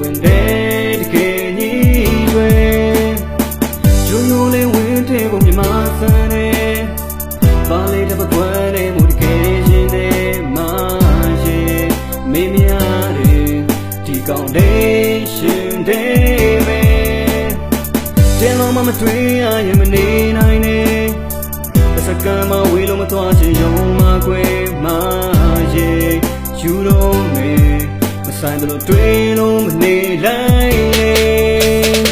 ဝင်တဲ့တကယ်ကြီးတွေကျိုးကျိုးလေးဝင်တဲ့ပုံမြမဆန်းနေပါလေတပတ်ကွယ်နေမှုတကယ်ရှင်နေမှာရဲ့မင်းများတယ်ဒီကောင်းတဲ့ရှင်တဲ့ပဲတင်လုံးမမတွေ့ရရင်မနေနိုင်နဲ့အစကမ်းမဝေးလို့မသွားချင်ရုံမကွယ်မရေယူတော့မေမ ဆိုင်တယ်လို့တွေ့လို့မနေလိုက်နဲ့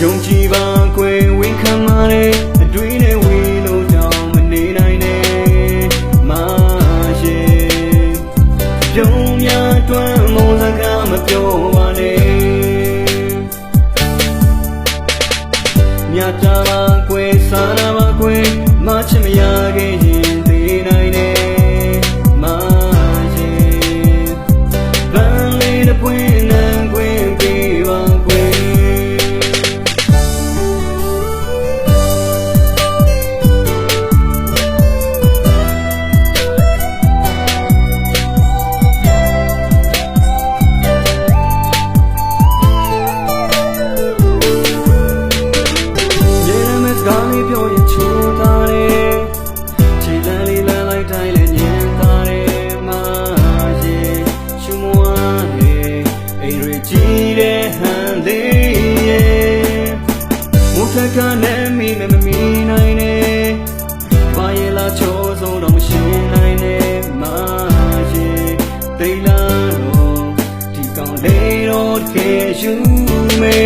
ယုံကြည်ပါကွယ်ဝန်ခံပါလေအတွေ့နဲ့ဝေးလို့ကြောင်မနေနိုင်နဲ့မရေပြုံးများတွန်းမုန်းစကားမပြောပါနဲ့မြတ်တာ တိတ်လာတော့ဒီကောင်လေးတော့တကယ်ယူမေ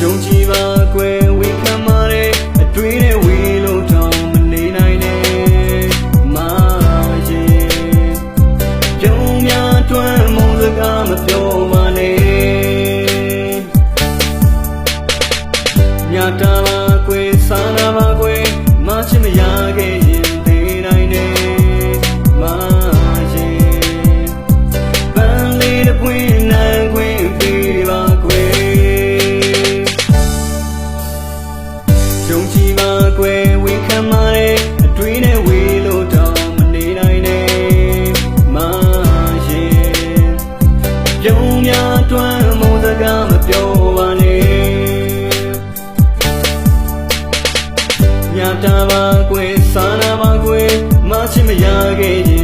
ယုံကြည်ပါကွယ်ဝေခံပါရဲ့အတွေ့နဲ့ဝေလို့တောင်းမနေနိုင်နဲ့မာရင်ပြုံးများတွန်းမုန်းစကားမပြောပါနဲ့မြတ်တာပါကွယ်စာနာပါကွယ်မချစ်မရခဲ့ များတွန်းမုန်းစကားမပြောပါနဲ့မြတ်တာပါကွယ်စာနာပါကွယ်မချစ်မရခဲ့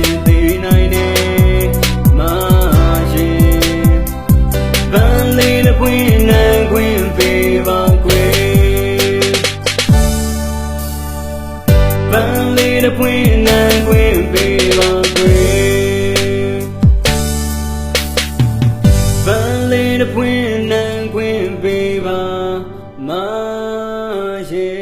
တပွင့်နံခွင့်ပေးပါမာရေ